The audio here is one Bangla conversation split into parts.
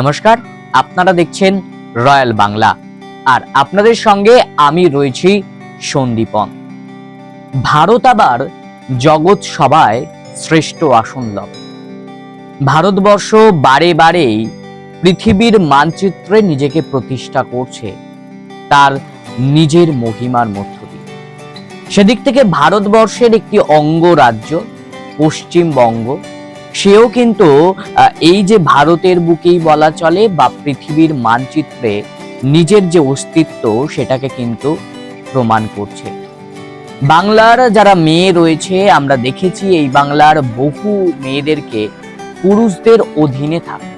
নমস্কার, আপনারা দেখছেন রয়্যাল বাংলা। আর আপনাদের সঙ্গে আমি রয়েছি সন্দীপন ভারত আবার জগৎ সভায় শ্রেষ্ঠ আসন লাভ। ভারতবর্ষ বারে বারেই পৃথিবীর মানচিত্রে নিজেকে প্রতিষ্ঠা করছে তার নিজের মহিমার মধ্য দিয়ে। সেদিক থেকে ভারতবর্ষের একটি অঙ্গরাজ্য, পশ্চিমবঙ্গ সেও কিন্তু এই যে ভারতের বুকেই বলা চলে বা পৃথিবীর মানচিত্রে নিজের যে অস্তিত্ব সেটাকে কিন্তু প্রমাণ করছে। বাংলার যারা মেয়ে রয়েছে, আমরা দেখেছি এই বাংলার বহু মেয়েদেরকে পুরুষদের অধীনে থাকে।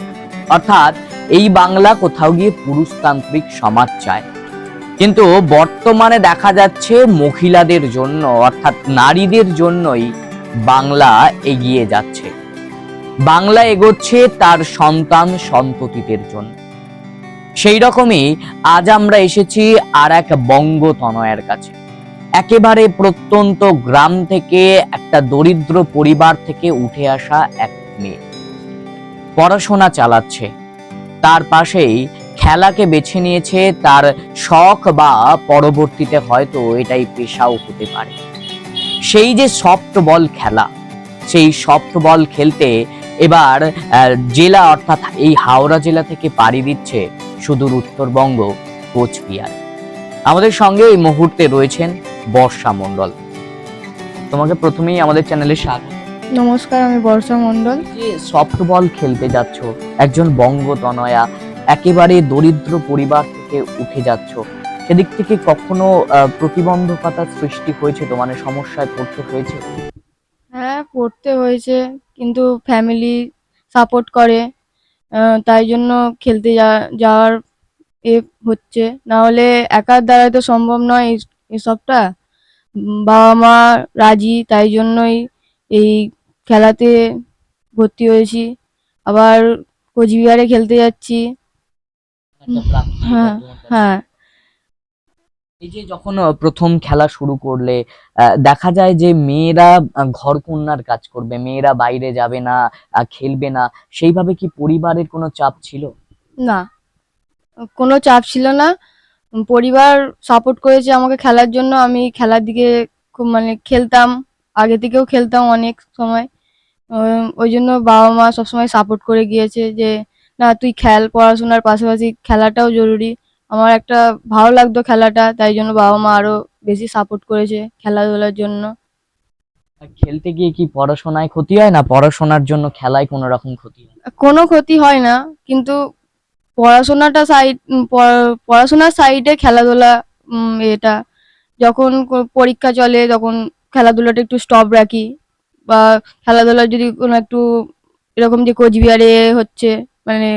অর্থাৎ এই বাংলা কোথাও গিয়ে পুরুষতান্ত্রিক সমাজ চায়। কিন্তু বর্তমানে দেখা যাচ্ছে মহিলাদের জন্য, অর্থাৎ নারীদের জন্যই বাংলা এগিয়ে যাচ্ছে। বাংলা এগোচ্ছে তার সন্তান সন্ততিদের জন্য। সেই রকমই আজ আমরা এসেছি আর এক বঙ্গতনয়ের কাছে। একেবারে প্রত্যন্ত গ্রাম থেকে একটা দরিদ্র পরিবার থেকে উঠে আসা এক মেয়ে। পড়াশোনা চালাচ্ছে। তার পাশেই খেলাকে বেছে নিয়েছে, তার শখ বা পরবর্তীতে হয়তো এটাই পেশাও হতে পারে। সেই যে সফট বল খেলা, সেই সফট বল খেলতে এবার জেলা অর্থাৎ এই হাওড়া জেলা থেকে পাড়ি দিচ্ছে সুদূর উত্তরবঙ্গ কোচবিহার। আমাদের সঙ্গে এই মুহূর্তে রয়েছেন বর্ষা মণ্ডল। তোমাকে প্রথমেই আমাদের চ্যানেলে স্বাগত। নমস্কার আমি বর্ষা মণ্ডল। যে সফটবল খেলতে যাচ্ছ একজন বঙ্গতনয়া একেবারে দরিদ্র পরিবার থেকে উঠে যাচ্ছ সেদিক থেকে কখনো প্রতিবন্ধকতার সৃষ্টি হয়েছে তোমার? সমস্যায় পড়তে হয়েছে? হ্যাঁ পড়তে হয়েছে। কিন্তু ফ্যামিলি সাপোর্ট করে তাই জন্য খেলতে যা- যাওয়ার এ হচ্ছে। না হলে একার দ্বারাই তো সম্ভব নয় এসবটা। বাবা মা রাজি তাই জন্যই এই খেলাতে ভর্তি হয়েছি। আবার কোচবিহারে খেলতে যাচ্ছি। হ্যাঁ হ্যাঁ। এই যে যখন প্রথম খেলা শুরু করলে দেখা যায় যে মেয়েরা ঘর কন্যার কাজ করবে, মেয়েরা বাইরে যাবে না খেলবে না, সেইভাবে কি পরিবারের কোনো চাপ ছিল? না, কোনো চাপ ছিল না। পরিবার সাপোর্ট করেছে আমাকে খেলার জন্য, আমি খেলার দিকে খুব মানে খেলতাম, আগে থেকেও খেলতাম অনেক সময়। ওই জন্য বাবা মা সবসময় সাপোর্ট করে গিয়েছে যে, না, তুই খেল, পড়াশোনার পাশাপাশি খেলাটাও জরুরি। আমার একটা ভালো লাগতো খেলাটা তাই জন্য বাবা মা আরও বেশি সাপোর্ট করেছে খেলাধুলার জন্য। খেলতে গিয়ে কি পড়াশোনায় ক্ষতি হয় না? পড়াশোনার জন্য খেলায় কোনো রকম ক্ষতি হয়? কোনো ক্ষতি হয় না কিন্তু পড়াশোনাটা সাইড পড়াশোনার সাইডে খেলাধুলা এটা। যখন পরীক্ষা চলে তখন খেলাধুলাটা একটু স্টপ রাখি। বা খেলাধুলার যদি কোনো একটু এরকম যে কোচবিহারে হচ্ছে মানে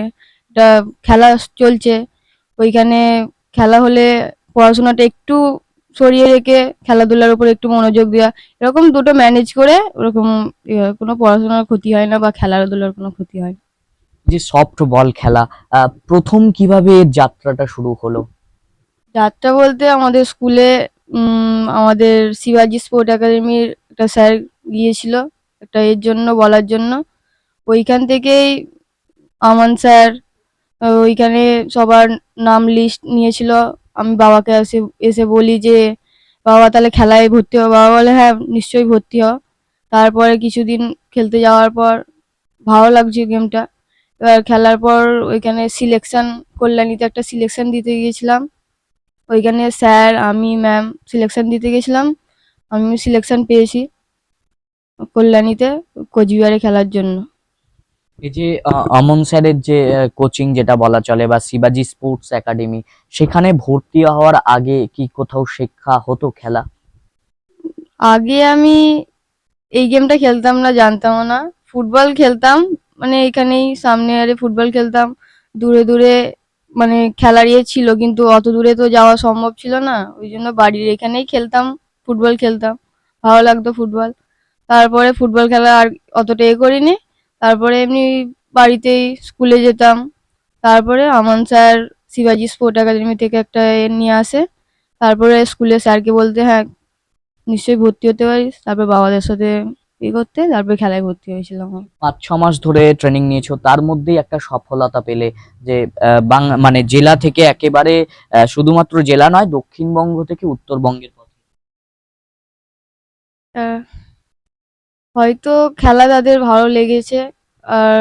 এটা খেলা চলছে ওইখানে খেলা হলে পড়াশোনাটা একটু সরিয়ে রেখে খেলাধুলার উপর একটু মনোযোগ দেওয়া এরকম দুটো ম্যানেজ করে ওরকম ইয়ে, কোনো পড়াশোনার ক্ষতি হয় না বা খেলাধুলার কোনো ক্ষতি হয় না। যে সফট বল খেলা প্রথম কীভাবে যাত্রাটা শুরু হলো? যাত্রা বলতে আমাদের স্কুলে আমাদের শিবাজি স্পোর্ট একাডেমির একটা স্যার গিয়েছিল একটা এর জন্য বলার জন্য। ওইখান থেকেই আমান স্যার ওইখানে সবার নাম লিস্ট নিয়েছিল। আমি বাবাকে এসে এসে বলি যে, বাবা তাহলে খেলায় ভর্তি হও। বাবা বলে হ্যাঁ নিশ্চয়ই ভর্তি হও। তারপরে কিছুদিন খেলতে যাওয়ার পর ভালো লাগছে গেমটা এবার খেলার পর ওইখানে সিলেকশন কল্যাণীতে একটা সিলেকশন দিতে গিয়েছিলাম। ওইখানে স্যার আমি ম্যাম সিলেকশন দিতে গেছিলাম আমি সিলেকশন পেয়েছি কল্যাণীতে কোচবিহারে খেলার জন্য। এই যে অমন স্যারের যে কোচিং যেটা বলা চলে বা শিবাজি স্পোর্টস একাডেমি সেখানে ভর্তি হওয়ার আগে কি কোথাও শিক্ষা হতো খেলা? আগে আমি এই গেমটা খেলতাম না, জানতামও না। ফুটবল খেলতাম মানে এখানেই সামনে আরে ফুটবল খেলতাম। দূরে দূরে মানে খেলার ইয়ে ছিল, কিন্তু অত দূরে তো যাওয়া সম্ভব ছিল না। ওই জন্য বাড়ির এখানেই খেলতাম, ফুটবল খেলতাম। ভালো লাগতো ফুটবল। তারপরে ফুটবল খেলা আর অতটা এ করিনি। তারপরে এমনি বাড়িতেই স্কুলে যেতাম। তারপরে আমান স্যার শিবাজি স্পোর্ট একাডেমি থেকে একটা এ নিয়ে আসে। তারপরে স্কুলে স্যারকে বলতে হ্যাঁ নিশ্চয়ই ভর্তি হতে পারিস। তারপর বাবাদের সাথে ই করতে তারপরে খেলায় ভর্তি হয়েছিলাম পাঁচ ছ মাস ধরে ট্রেনিং নিয়েছো। তার মধ্যেই একটা সফলতা পেলে যে আহ, বাং- মানে জেলা থেকে একেবারে শুধুমাত্র জেলা নয় দক্ষিণবঙ্গ থেকে উত্তরবঙ্গের পথে। হয়তো খেলা তাদের ভালো লেগেছে। আর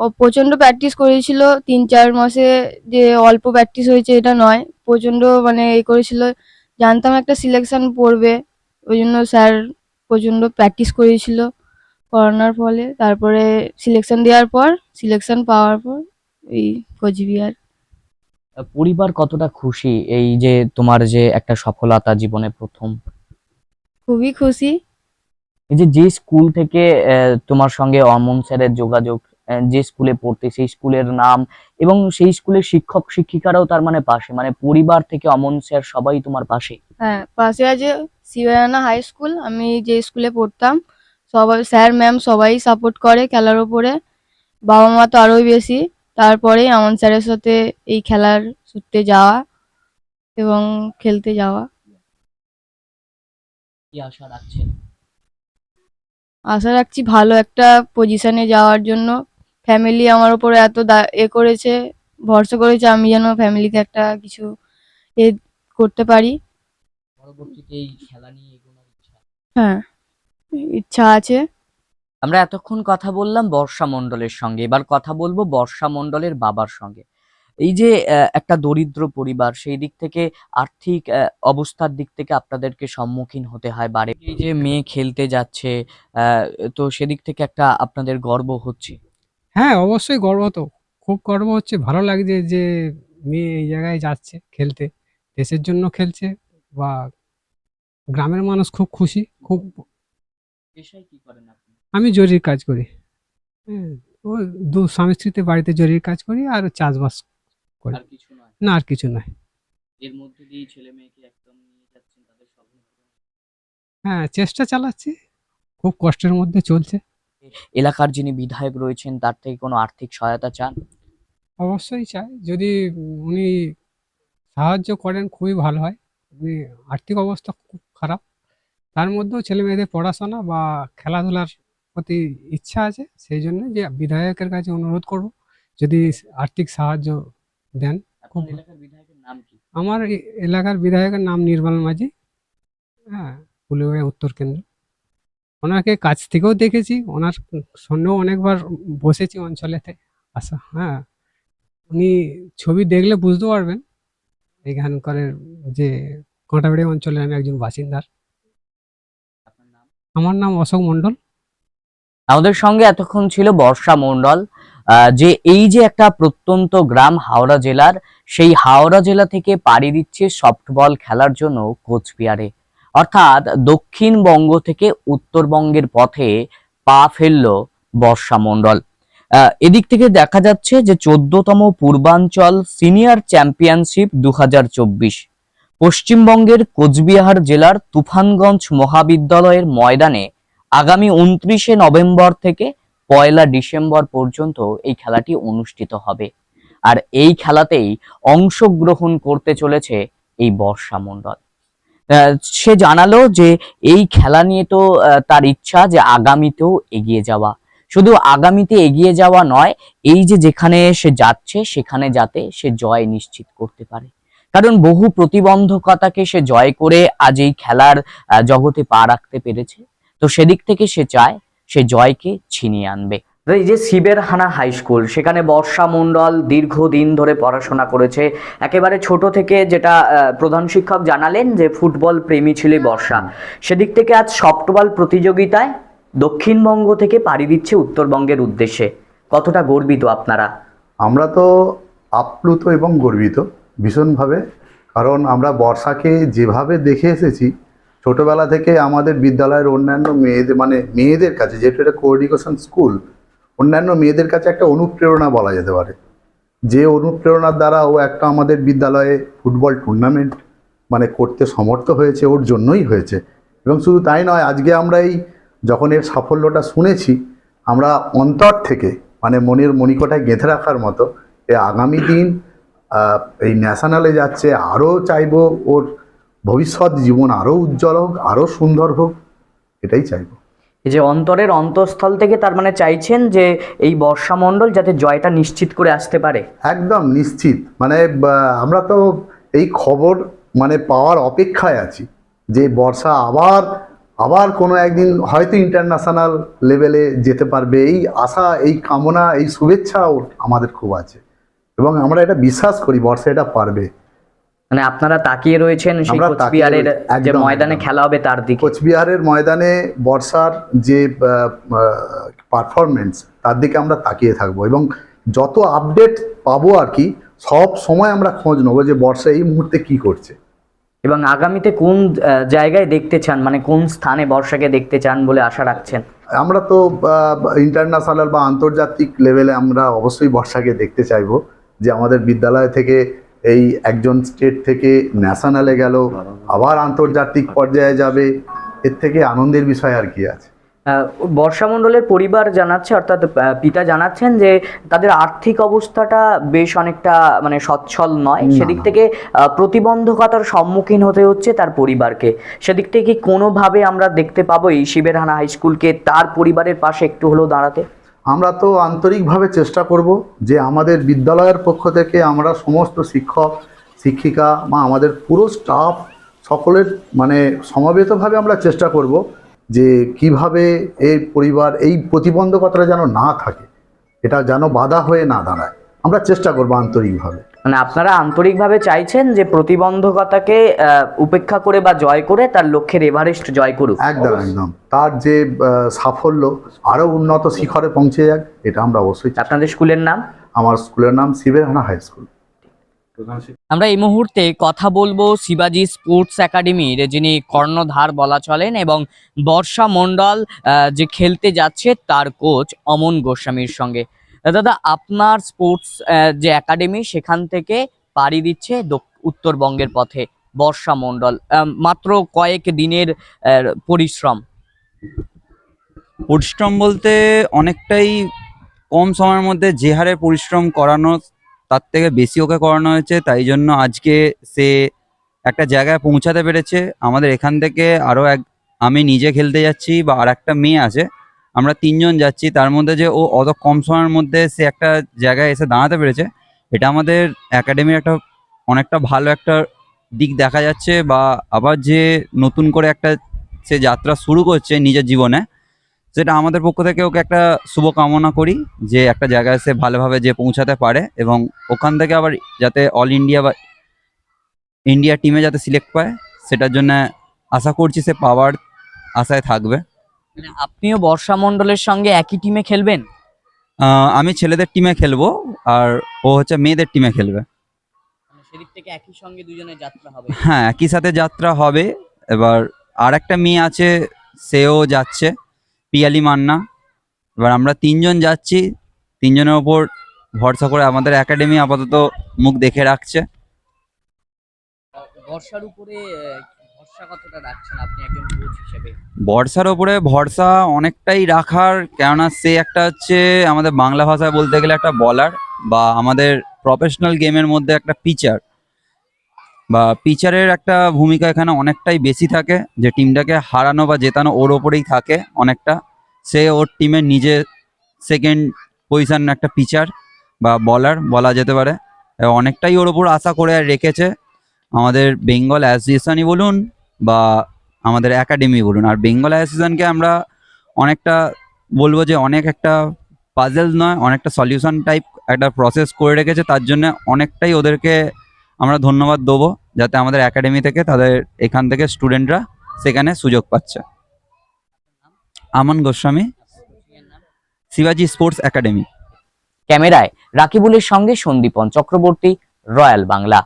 ও প্রচণ্ড প্র্যাকটিস করেছিল তিন চার মাসে যে অল্প প্র্যাকটিস হয়েছে এটা নয় প্রচণ্ড মানে এ করেছিল। জানতাম একটা সিলেকশন পড়বে ওই জন্য স্যার প্রচণ্ড প্র্যাকটিস করেছিল করানোর ফলে। তারপরে সিলেকশন দেওয়ার পর সিলেকশন পাওয়ার পর এই কোচবিহার। পরিবার কতটা খুশি এই যে তোমার যে একটা সফলতা জীবনে প্রথম? খুবই খুশি। এই যে যে স্কুল থেকে তোমার সঙ্গে অমন স্যারের যোগাযোগ যে স্কুলে পড়তে সেই স্কুলের নাম এবং সেই স্কুলের শিক্ষক শিক্ষিকারাও তার মানে পাশে মানে পরিবার থেকে অমন স্যার সবাই তোমার পাশে। হ্যাঁ পাশে আছে শিবায়ানা হাই স্কুল আমি যে স্কুলে পড়তাম সবাই স্যার ম্যাম সবাই সাপোর্ট করে খেলার ওপরে বাবা মা তো আরোই বেশি তারপরে আমন স্যারের সাথে এই খেলার সূত্রে যাওয়া এবং খেলতে যাওয়া। কি আশা রাখছেন? আশা রাখছি ভালো একটা পজিশনে যাওয়ার জন্য। ফ্যামিলি আমার উপরে এত এ করেছে ভরসা করেছে আমি যেন ফ্যামিলিকে একটা কিছু এ করতে পারি। পরবর্তীতে এই খেলা নিয়ে এগোনোর ইচ্ছা? হ্যাঁ ইচ্ছা আছে। আমরা এতক্ষণ কথা বললাম বর্ষা মণ্ডলের সঙ্গে। এবার কথা বলব বর্ষা মণ্ডলের বাবার সঙ্গে। এই যে একটা দরিদ্র পরিবার সেই দিক থেকে আর্থিক অবস্থার দিক থেকে আপনাদেরকে সম্মুখীন হতে হয় বারে এই যে মেয়ে খেলতে যাচ্ছে তো সেদিক থেকে একটা আপনাদের গর্ব হচ্ছে? হ্যাঁ অবশ্যই গর্ব তো। খুব গর্ব হচ্ছে। ভালো লাগছে যে মেয়ে এই জায়গায় যাচ্ছে খেলতে। দেশের জন্য খেলছে বা গ্রামের মানুষ খুব খুশি খুব পেশায় কি করেন আপনি? আমি জরির কাজ করি। হ্যাঁ দু স্বামী স্ত্রীতে বাড়িতে জরির কাজ করি আর চাষবাস করি। আর কিছু নয়। না আর কিছু নয়। এর মধ্যে দিয়ে ছেলে মেয়েকে একদম নিয়ে যাচ্ছেন তাদের স্বপ্ন হ্যাঁ চেষ্টা চালাচ্ছি। খুব কষ্টের মধ্যে চলছে। এলাকার যিনি বিধায়ক রয়েছেন তার থেকে কোনো আর্থিক সহায়তা চান? অবশ্যই চাই। যদি উনি সাহায্য করেন খুবই ভালো হয়। উনি আর্থিক অবস্থা খুব খারাপ। তার মধ্যেও ছেলে মেয়েদের পড়াশোনা বা খেলাধুলার প্রতি ইচ্ছা আছে সেই জন্য যে বিধায়কের কাছে অনুরোধ করব যদি আর্থিক সাহায্য দেন। খুব- এলাকার বিধায়কের নাম কি? আমার এলাকার বিধায়কের নাম নির্মল মাঝি। হ্যাঁ ফুলবাড়িয়া উত্তর কেন্দ্র। ওনাকে কাছ থেকেও দেখেছি। ওনার সঙ্গেও অনেকবার বসেছি অঞ্চলেতে। আসা হ্যাঁ। উনি ছবি দেখলে বুঝতে পারবেন। এখানকার যে কাঁটাবাড়ি অঞ্চলের আমি একজন বাসিন্দার নাম? আমার নাম অশোক মণ্ডল। আমাদের সঙ্গে এতক্ষণ ছিল বর্ষা মণ্ডল। যে এই যে একটা প্রত্যন্ত গ্রাম হাওড়া জেলার, সেই হাওড়া জেলা থেকে পাড়ি দিচ্ছে সফটবল খেলার জন্য কোচবিহারে। অর্থাৎ দক্ষিণবঙ্গ থেকে উত্তরবঙ্গের পথে পা ফেলল বর্ষা মণ্ডল। এদিক থেকে দেখা যাচ্ছে যে চোদ্দতম পূর্বাঞ্চল সিনিয়র চ্যাম্পিয়নশিপ দু হাজার চব্বিশ। পশ্চিমবঙ্গের কোচবিহার জেলার তুফানগঞ্জ মহাবিদ্যালয়ের ময়দানে আগামী উনত্রিশে নভেম্বর থেকে পয়লা ডিসেম্বর পর্যন্ত এই খেলাটি অনুষ্ঠিত হবে। আর এই খেলাতেই অংশগ্রহণ করতে চলেছে এই বর্ষা মণ্ডল। সে জানালো যে এই খেলা নিয়ে তো তার ইচ্ছা যে আগামীতেও এগিয়ে যাওয়া। শুধু আগামীতে এগিয়ে যাওয়া নয়, এই যে যেখানে সে যাচ্ছে, সেখানে যাতে সে জয় নিশ্চিত করতে পারে। কারণ বহু প্রতিবন্ধকতাকে সে জয় করে আজ এই খেলার জগতে পা রাখতে পেরেছে। তো সেদিক থেকে সে চায় সে জয়কে ছিনিয়ে আনবে। এই যে শিবেরহানা হাই স্কুল সেখানে বর্ষা মণ্ডল দীর্ঘদিন ধরে পড়াশোনা করেছে। একেবারে ছোট থেকে যেটা প্রধান শিক্ষক জানালেন যে ফুটবল প্রেমী ছিল বর্ষা। সেদিক থেকে আজ সফটবল প্রতিযোগিতায় দক্ষিণবঙ্গ থেকে পাড়ি দিচ্ছে উত্তরবঙ্গের উদ্দেশ্যে। কতটা গর্বিত আপনারা? আমরা তো আপ্লুত এবং গর্বিত ভীষণভাবে। কারণ আমরা বর্ষাকে যেভাবে দেখে এসেছি ছোটবেলা থেকে আমাদের বিদ্যালয়ের অন্যান্য মেয়েদের মানে মেয়েদের কাছে যেহেতু এটা কোএডুকেশন স্কুল, অন্যান্য মেয়েদের কাছে একটা অনুপ্রেরণা বলা যেতে পারে। যে অনুপ্রেরণার দ্বারা ও একটা আমাদের বিদ্যালয়ে ফুটবল টুর্নামেন্ট মানে করতে সমর্থ হয়েছে, ওর জন্যই হয়েছে। এবং শুধু তাই নয়, আজকে আমরা এই যখন এর সাফল্যটা শুনেছি, আমরা অন্তর থেকে মানে মনের মণিকোটায় গেঁথে রাখার মতো, এ আগামী দিন এই ন্যাশনালে যাচ্ছে, আরও চাইব ওর ভবিষ্যৎ জীবন আরও উজ্জ্বল হোক আরও সুন্দর হোক এটাই চাইব। এই যে অন্তরের অন্তঃস্থল থেকে তার মানে চাইছেন যে এই বর্ষা বর্ষামণ্ডল যাতে জয়টা নিশ্চিত করে আসতে পারে? একদম নিশ্চিত। মানে আমরা তো এই খবর মানে পাওয়ার অপেক্ষায় আছি যে বর্ষা আবার আবার কোনো একদিন হয়তো ইন্টারন্যাশনাল লেভেলে যেতে পারবে। এই আশা এই কামনা এই শুভেচ্ছাও আমাদের খুব আছে। এবং আমরা এটা বিশ্বাস করি বর্ষা এটা পারবে। মানে আপনারা তাকিয়ে রয়েছেন সেই কোচবিহারের যে ময়দানে খেলা হবে তার দিকে। কোচবিহারের ময়দানে বর্ষার যে পারফরমেন্স তার দিকে আমরা তাকিয়ে থাকব এবং যত আপডেট পাবো আর কি সব সময় আমরা খোঁজ নেব যে বর্ষা এই মুহূর্তে কি করছে। এবং আগামীতে কোন জায়গায় দেখতে চান মানে কোন স্থানে বর্ষাকে দেখতে চান বলে আশা রাখছেন? আমরা তো ইন্টারন্যাশনাল বা আন্তর্জাতিক লেভেলে আমরা অবশ্যই বর্ষাকে দেখতে চাইব যে আমাদের বিদ্যালয় থেকে এই একজন স্টেট থেকে ন্যাশনালে গেল আবার আন্তর্জাতিক পর্যায়ে যাবে এর থেকে আনন্দের বিষয় আর কি আছে? আহ, বর্ষা মণ্ডলের পরিবার জানাচ্ছে অর্থাৎ পিতা জানাচ্ছেন যে তাদের আর্থিক অবস্থাটা বেশ অনেকটা মানে সচ্ছল নয়। সেদিক থেকে প্রতিবন্ধকতার সম্মুখীন হতে হচ্ছে তার পরিবারকে। সেদিক থেকে কি কোনোভাবে আমরা দেখতে পাবো এই শিবেরহানা হাই স্কুলকে তার পরিবারের পাশে একটু হলেও দাঁড়াতে? আমরা তো আন্তরিকভাবে চেষ্টা করব যে আমাদের বিদ্যালয়ের পক্ষ থেকে আমরা সমস্ত শিক্ষক, শিক্ষিকা বা আমাদের পুরো স্টাফ সকলের মানে সমবেতভাবে আমরা চেষ্টা করব যে কীভাবে এই পরিবার, এই প্রতিবন্ধকতাটা যেন না থাকে। এটা যেন বাধা হয়ে না দাঁড়ায়। আমরা চেষ্টা করব আন্তরিকভাবে। মানে আপনারা আন্তরিকভাবে চাইছেন যে প্রতিবন্ধকতাকে উপেক্ষা করে বা জয় করে তার লক্ষ্যের এভারেস্ট জয় করুক? একদম একদম। তার যে সাফল্য আরও উন্নত শিখরে পৌঁছে যাক এটা আমরা অবশ্যই আপনাদের স্কুলের নাম? আমার স্কুলের নাম শিবেরহানা হাই স্কুল। আমরা এই মুহূর্তে কথা বলব শিবাজি স্পোর্টস একাডেমির যিনি কর্ণধার বলা চলেন এবং বর্ষা মণ্ডল যে খেলতে যাচ্ছে তার কোচ অমন গোস্বামীর সঙ্গে। দাদা, আপনার স্পোর্টস যে একাডেমি সেখান থেকে পাড়ি দিচ্ছে উত্তরবঙ্গের পথে বর্ষা মণ্ডল। মাত্র কয়েক দিনের পরিশ্রম। পরিশ্রম বলতে অনেকটাই কম সময়ের মধ্যে যে হারে পরিশ্রম করানো, তার থেকে বেশি ওকে করানো হয়েছে। তাই জন্য আজকে সে একটা জায়গায় পৌঁছাতে পেরেছে। আমাদের এখান থেকে আরও এক, আমি নিজে খেলতে যাচ্ছি বা আর একটা মেয়ে আছে। আমরা তিনজন যাচ্ছি, তার মধ্যে যে ও অত কম সময়ের মধ্যে সে একটা জায়গায় এসে দাঁড়াতে পেরেছে। এটা আমাদের একাডেমির একটা অনেকটা ভালো একটা দিক দেখা যাচ্ছে বা আবার যে নতুন করে একটা সে যাত্রা শুরু করছে নিজের জীবনে, সেটা আমাদের পক্ষ থেকে ওকে একটা শুভকামনা করি যে একটা জায়গায় সে ভালোভাবে যে পৌঁছাতে পারে এবং ওখান থেকে আবার যাতে অল ইন্ডিয়া বা ইন্ডিয়া টিমে যাতে সিলেক্ট পায়, সেটার জন্য আশা করছি সে পাওয়ার আশায় থাকবে। আপনিও বর্ষা মণ্ডলের সঙ্গে একই টিমে খেলবেন? আমি ছেলেদের টিমে খেলব আর ও হচ্ছে মেয়েদের টিমে খেলবে। মানে সেদিক থেকে একই সঙ্গে দুজনের যাত্রা হবে। হ্যাঁ একই সাথে যাত্রা হবে। এবার আর একটা মেয়ে আছে সেও যাচ্ছে পিয়ালি মান্না। এবার আমরা তিনজন যাচ্ছি তিনজনের ওপর ভরসা করে আমাদের একাডেমি আপাতত মুখ দেখে রাখছে। বর্ষার উপরে ভরসা কতটা রাখছেন আপনি একজন কোচ হিসেবে? বর্ষার ওপরে ভরসা অনেকটাই রাখার, কেননা সে একটা হচ্ছে আমাদের বাংলা ভাষায় বলতে গেলে একটা বলার বা আমাদের প্রফেশনাল গেমের মধ্যে একটা পিচার বা পিচারের একটা ভূমিকা এখানে অনেকটাই বেশি থাকে, যে টিমটাকে হারানো বা জেতানো ওর ওপরেই থাকে অনেকটা। সে ওর টিমের নিজে সেকেন্ড পজিশন একটা পিচার বা বলার বলা যেতে পারে। অনেকটাই ওর ওপর আশা করে রেখেছে। আমাদের বেঙ্গল অ্যাসোসিয়েশনই বলুন বা আমাদের একাডেমি বলুন। আর বেঙ্গল অ্যাসোসিয়েশনকে আমরা অনেকটা বলব যে অনেক একটা পাজেল নয়, অনেকটা সলিউশন টাইপ একটা প্রসেস করে রেখেছে। তার জন্য অনেকটাই ওদেরকে আমরা ধন্যবাদ দেবো, যাতে আমাদের একাডেমি থেকে তাদের এখান থেকে স্টুডেন্টরা সেখানে সুযোগ পাচ্ছে। আমন গোস্বামী, শিবাজি স্পোর্টস একাডেমি ক্যামেরায় রাকিবুলের সঙ্গে সন্দীপন চক্রবর্তী রয়্যাল বাংলা